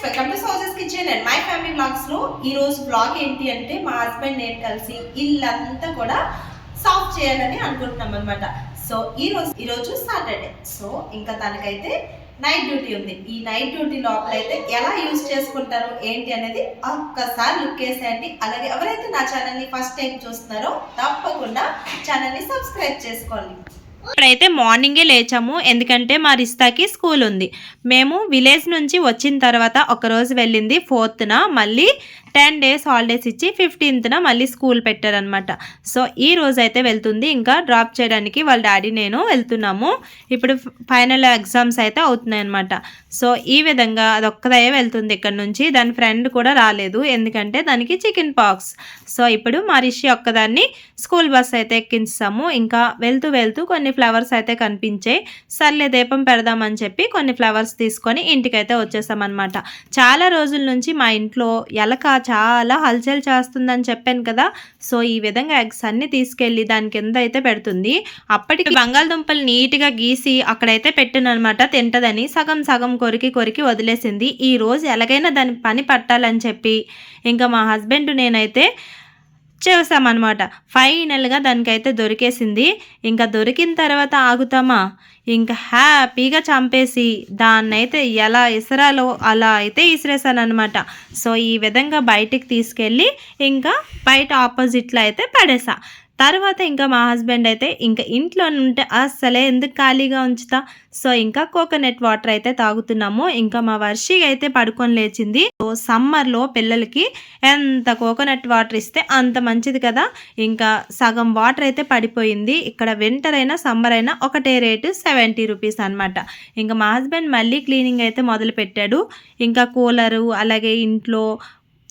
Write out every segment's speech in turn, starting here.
Friends welcome to సోజెస్ kitchen and my family బ్లాగ్స్లో ఈ రోజు బ్లాగ్ ఏంటి అంటే మా హస్బెండ్ నేను కలిసి ఇల్లంతా కూడా సాఫ్ చేయాలని అనుకుంటున్నాం అనమాట సో ఈ రోజు ఈ రోజు సాటర్డే సో ఇంకా తనకైతే నైట్ డ్యూటీ ఉంది. ఈ నైట్ డ్యూటీ లోపల అయితే ఎలా యూజ్ చేసుకుంటారు ఏంటి అనేది ఒక్కసారి లుక్ వేసేయండి అలాగే ఎవరైతే నా ఛానల్ని ఫస్ట్ టైం చూస్తున్నారో తప్పకుండా ఛానల్ని సబ్స్క్రైబ్ చేసుకోండి. ఇప్పుడైతే మార్నింగే లేచాము. ఎందుకంటే మా రిస్తాకి స్కూల్ ఉంది మేము విలేజ్ నుంచి వచ్చిన తర్వాత ఒక రోజు వెళ్ళింది ఫోర్త్న. మళ్ళీ టెన్ డేస్ హాలిడేస్ ఇచ్చి ఫిఫ్టీన్త్న మళ్ళీ స్కూల్ పెట్టారనమాట సో ఈ రోజు అయితే వెళ్తుంది. ఇంకా డ్రాప్ చేయడానికి వాళ్ళ డాడీ నేను వెళ్తున్నాము. ఇప్పుడు ఫైనల్ ఎగ్జామ్స్ అయితే అవుతున్నాయి అనమాట సో ఈ విధంగా అదొక్కదే వెళ్తుంది ఇక్కడ నుంచి. దాని ఫ్రెండ్ కూడా రాలేదు. ఎందుకంటే దానికి చికెన్ పాక్స్. సో ఇప్పుడు మా రిషి ఒక్కదాన్ని స్కూల్ బస్ అయితే ఎక్కించాము. ఇంకా వెళ్తూ వెళ్తూ కొన్ని ఫ్లవర్స్ అయితే కనిపించాయి. సర్లే దీపం పెడదామని చెప్పి కొన్ని ఫ్లవర్స్ తీసుకొని ఇంటికైతే వచ్చేసామన్నమాట. చాలా రోజుల నుంచి మా ఇంట్లో ఎలక చాలా హల్చల్ చేస్తుందని చెప్పాను కదా. సో ఈ విధంగా ఎగ్స్ అన్ని తీసుకెళ్ళి దాని కింద అయితే పెడుతుంది. అప్పటికి బంగాళదుంపలు నీట్గా గీసి అక్కడైతే పెట్టినమాట తింటదని సగం సగం కొరికి కొరికి వదిలేసింది. ఈ రోజు ఎలాగైనా దాని పని పట్టాలని చెప్పి ఇంకా మా హస్బెండ్ నేనైతే చేసామన్నమాట ఫైనల్గా దానికైతే దొరికేసింది. ఇంకా దొరికిన తర్వాత ఆగుతామా? ఇంకా హ్యాపీగా చంపేసి దాన్నైతే ఎలా ఇసరాలో అలా అయితే ఇసిరేసానమాట సో ఈ విధంగా బయటికి తీసుకెళ్ళి ఇంకా బయట ఆపోజిట్లో అయితే పడేసా. తర్వాత ఇంకా మా హస్బెండ్ అయితే ఇంకా ఇంట్లో ఉంటే అస్సలే ఎందుకు ఖాళీగా ఉంచుతా? సో ఇంకా కోకోనట్ వాటర్ అయితే తాగుతున్నాము. ఇంకా మా వర్షి అయితే పడుకొని లేచింది. సో సమ్మర్లో పిల్లలకి ఎంత కోకోనట్ వాటర్ ఇస్తే అంత మంచిది కదా? ఇంకా సగం వాటర్ అయితే పడిపోయింది. ఇక్కడ వింటర్ అయినా సమ్మర్ అయినా ఒకటే రేటు సెవెంటీ రూపీస్ అనమాట ఇంకా మా హస్బెండ్ మళ్ళీ క్లీనింగ్ అయితే మొదలు పెట్టాడు ఇంకా కూలరు అలాగే ఇంట్లో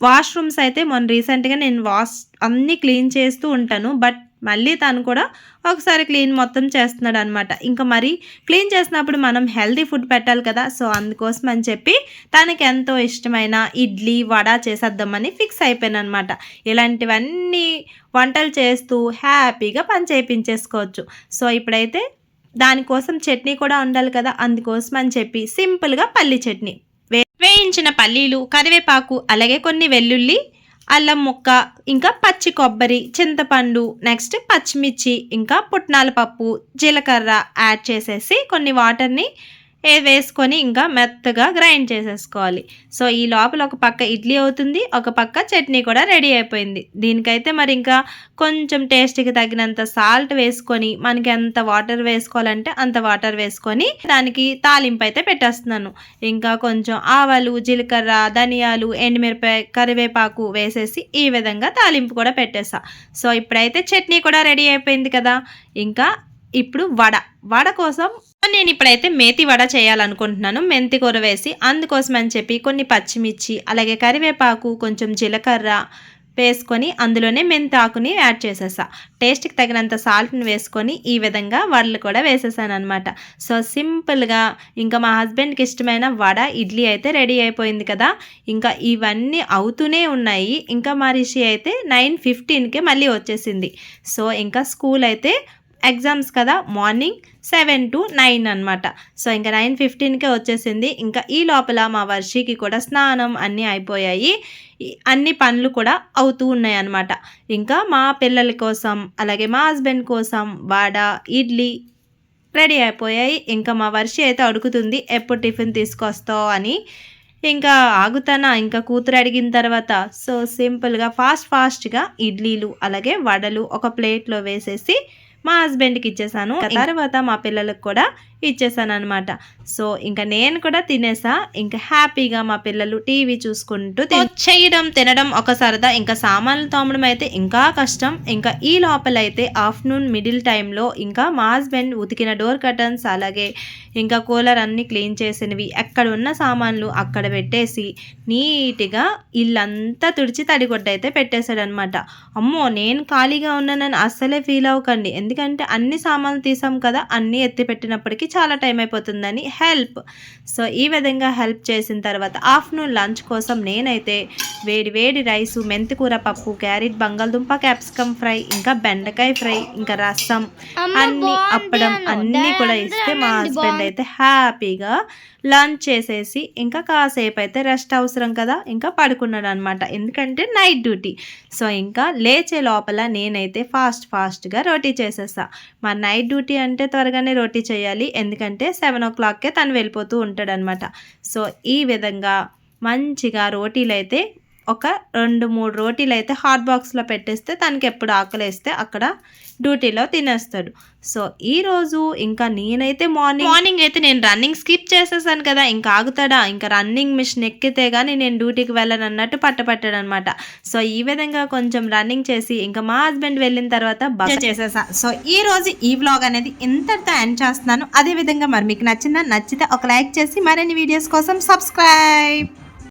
వాష్రూమ్స్ అయితే మొన్న రీసెంట్గా నేను వాష్ అన్నీ క్లీన్ చేస్తూ ఉంటాను. బట్ మళ్ళీ తను కూడా ఒకసారి క్లీన్ మొత్తం చేస్తున్నాడు అనమాట ఇంకా మరి క్లీన్ చేసినప్పుడు మనం హెల్తీ ఫుడ్ పెట్టాలి కదా. సో అందుకోసం అని చెప్పి తనకి ఎంతో ఇష్టమైన ఇడ్లీ వడ చేసేద్దామని ఫిక్స్ అయిపోయాను అనమాట ఇలాంటివన్నీ వంటలు చేస్తూ హ్యాపీగా పని చేయించేసుకోవచ్చు. సో ఇప్పుడైతే దానికోసం చట్నీ కూడా ఉండాలి కదా. అందుకోసం అని చెప్పి సింపుల్గా పల్లి చట్నీ. వేయించిన పల్లీలు కరివేపాకు అలాగే కొన్ని వెల్లుల్లి అల్లం ముక్క ఇంకా పచ్చి కొబ్బరి చింతపండు నెక్స్ట్ పచ్చిమిర్చి ఇంకా పుట్నాల పప్పు జీలకర్ర యాడ్ చేసేసి కొన్ని వాటర్ని వేసుకొని ఇంకా మెత్తగా గ్రైండ్ చేసేసుకోవాలి. సో ఈ లోపల ఒక పక్క ఇడ్లీ అవుతుంది ఒక పక్క చట్నీ కూడా రెడీ అయిపోయింది. దీనికైతే మరి ఇంకా కొంచెం టేస్ట్కి తగినంత సాల్ట్ వేసుకొని మనకి ఎంత వాటర్ వేసుకోవాలంటే అంత వాటర్ వేసుకొని దానికి తాలింపు అయితే పెట్టేస్తున్నాను. ఇంకా కొంచెం ఆవాలు జీలకర్ర ధనియాలు ఎండుమిరపాయ కరివేపాకు వేసేసి ఈ విధంగా తాలింపు కూడా పెట్టేసా. సో ఇప్పుడైతే చట్నీ కూడా రెడీ అయిపోయింది కదా. ఇంకా ఇప్పుడు వడ. వడ కోసం నేను ఇప్పుడైతే మేతి వడ చేయాలనుకుంటున్నాను. మెంతి కూర వేసి అందుకోసం అని చెప్పి కొన్ని పచ్చిమిర్చి అలాగే కరివేపాకు కొంచెం జీలకర్ర వేసుకొని అందులోనే మెంతి ఆకుని యాడ్ చేసేసా. టేస్ట్కి తగినంత సాల్ట్ని వేసుకొని ఈ విధంగా వడలు కూడా వేసేసాను అనమాట సో సింపుల్గా ఇంకా మా హస్బెండ్కి ఇష్టమైన వడ ఇడ్లీ అయితే రెడీ అయిపోయింది కదా. ఇంకా ఇవన్నీ అవుతూనే ఉన్నాయి. ఇంకా మా రిషి అయితే నైన్ ఫిఫ్టీన్కే మళ్ళీ వచ్చేసింది. సో ఇంకా స్కూల్ అయితే ఎగ్జామ్స్ కదా మార్నింగ్ సెవెన్ టు నైన్ అనమాట సో ఇంకా నైన్ ఫిఫ్టీన్కే వచ్చేసింది. ఇంకా ఈ లోపల మా వర్షికి కూడా స్నానం అన్నీ అయిపోయాయి. అన్ని పనులు కూడా అవుతూ ఉన్నాయి అనమాట ఇంకా మా పిల్లల కోసం అలాగే మా హస్బెండ్ కోసం వడ ఇడ్లీ రెడీ అయిపోయాయి. ఇంకా మా వర్షి అయితే అడుగుతుంది ఎప్పుడు టిఫిన్ తీసుకొస్తావు? అని. ఇంకా ఆగుతానా? ఇంకా కూతురు అడిగిన తర్వాత సో సింపుల్గా ఫాస్ట్ ఫాస్ట్గా ఇడ్లీలు అలాగే వడలు ఒక ప్లేట్లో వేసేసి మా హస్బెండ్కి ఇచ్చేసాను. తర్వాత మా పిల్లలకు కూడా ఇచ్చేసాను అనమాట సో ఇంకా నేను కూడా తినేసా. ఇంకా హ్యాపీగా మా పిల్లలు టీవీ చూసుకుంటూ చేయడం తినడం ఒక సరదా. ఇంకా సామాన్లు తోమడం అయితే ఇంకా కష్టం. ఇంకా ఈ లోపల అయితే ఆఫ్టర్నూన్ మిడిల్ టైంలో ఇంకా మా హస్బెండ్ ఉతికిన డోర్ కర్టన్స్ అలాగే ఇంకా కూలర్ అన్ని క్లీన్ చేసినవి ఎక్కడ ఉన్న సామాన్లు అక్కడ పెట్టేసి నీట్గా ఇల్లంతా తుడిచి తడిగొడ్డ అయితే పెట్టేశాడు అనమాట అమ్మో నేను ఖాళీగా ఉన్నానని అస్సలే ఫీల్ అవ్వకండి. ఎందుకంటే అన్ని సామాన్లు తీసాం కదా అన్నీ ఎత్తి పెట్టినప్పటికీ వచ్చేసరికి చాలా టైం అయిపోతుందని హెల్ప్. సో ఈ విధంగా హెల్ప్ చేసిన తర్వాత ఆఫ్టర్నూన్ లంచ్ కోసం నేనైతే వేడి వేడి రైసు మెంతికూర పప్పు క్యారెట్ బంగాళదుంప క్యాప్సికమ్ ఫ్రై ఇంకా బెండకాయ ఫ్రై ఇంకా రసం అన్ని అప్పడం అన్నీ కూడా ఇస్తే మా హస్బెండ్ అయితే హ్యాపీగా లంచ్ చేసేసి ఇంకా కాసేపు అయితే రెస్ట్ అవసరం కదా ఇంకా పడుకున్నాడు అనమాట ఎందుకంటే నైట్ డ్యూటీ. సో ఇంకా లేచే లోపల నేనైతే ఫాస్ట్ ఫాస్ట్గా రోటీ చేసేసా. మా నైట్ డ్యూటీ అంటే త్వరగానే రోటీ చేయాలి ఎందుకంటే సెవెన్ ఓ క్లాక్కే తను వెళ్ళిపోతూ ఉంటాడనమాట. సో ఈ విధంగా మంచిగా రోటీలు అయితే ఒక రెండు మూడు రోటీలు అయితే హాట్ బాక్స్లో పెట్టేస్తే తనకి ఎప్పుడు ఆకలేస్తే అక్కడ డ్యూటీలో తినేస్తాడు. సో ఈ రోజు ఇంకా నేనైతే మార్నింగ్ మార్నింగ్ అయితే నేను రన్నింగ్ స్కిప్ చేసేసాను కదా ఇంకా ఆగుతాడా? ఇంకా రన్నింగ్ మిషన్ ఎక్కితే కానీ నేను డ్యూటీకి వెళ్ళను అన్నట్టు పట్టపట్టాడు అనమాట సో ఈ విధంగా కొంచెం రన్నింగ్ చేసి ఇంకా మా హస్బెండ్ వెళ్ళిన తర్వాత బస్ చేసేసా. సో ఈ రోజు ఈ వ్లాగ్ అనేది ఇంతటితో ఎండ్ చేస్తున్నాను. అదే విధంగా మరి మీకు నచ్చిందా? నచ్చితే ఒక లైక్ చేసి మరిన్ని వీడియోస్ కోసం సబ్స్క్రైబ్